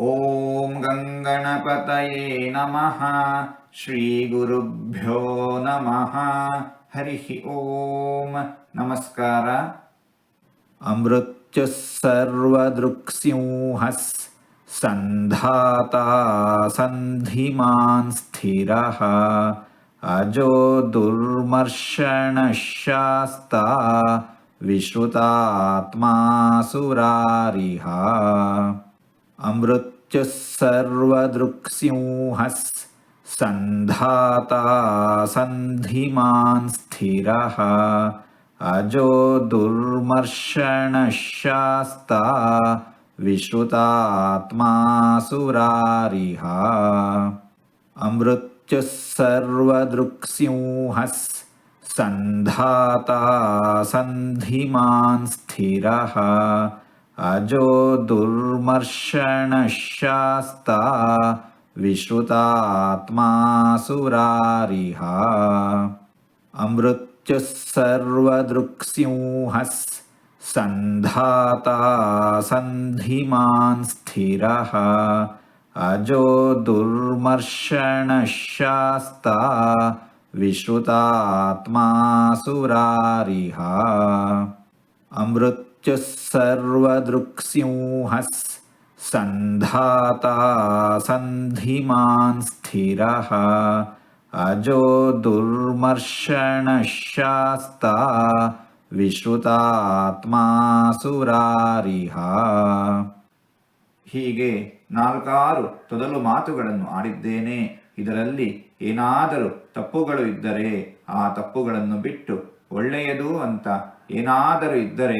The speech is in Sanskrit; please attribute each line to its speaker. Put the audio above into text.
Speaker 1: ॐ गङ्गणपतये नमः श्रीगुरुभ्यो नमः। हरिः ॐ नमस्कार। अमृत्युः सर्वदृक्सिंहः सन्धाता सन्धिमान् स्थिरः। अजो दुर्मर्षणशास्ता विश्रुतात्मा सुरारिहा अमृत्युः सर्वदृक्स्यूहः सन्धाता सन्धिमान् स्थिरः अजो दुर्मर्षणशास्ता विश्रुतात्मा सुरारिः अमृत्युः सर्वदृक्स्यूहः सन्धाता सन्धिमान् स्थिरः अजो दुर्मर्षणशास्ता विश्रुतात्मा सुरारिः अमृत्युः सर्वदृक्स्यूहः सन्धाता सन्धिमान् स्थिरः। अजो दुर्मर्षणशास्ता विश्रुतात्मा सुरारिः अमृत् च सर्वदृक्स्यूहः सन्धाता सन्धिमान् स्थिरः अजो दुर्मर्षणशास्ता ವಿಶ್ರುತಾತ್ಮಾ ಸುರಾರಿಹ ಹೀಗೆ ನಾಲ್ಕಾರು ತೊದಲು ಮಾತುಗಳನ್ನು ಆಡಿದ್ದೇನೆ ಇದರಲ್ಲಿ ಏನಾದರೂ ತಪ್ಪುಗಳು ಇದ್ದರೆ ಆ ತಪ್ಪುಗಳನ್ನು ಬಿಟ್ಟು ಒಳ್ಳೆಯದು ಅಂತ ಏನಾದರೂ ಇದ್ದರೆ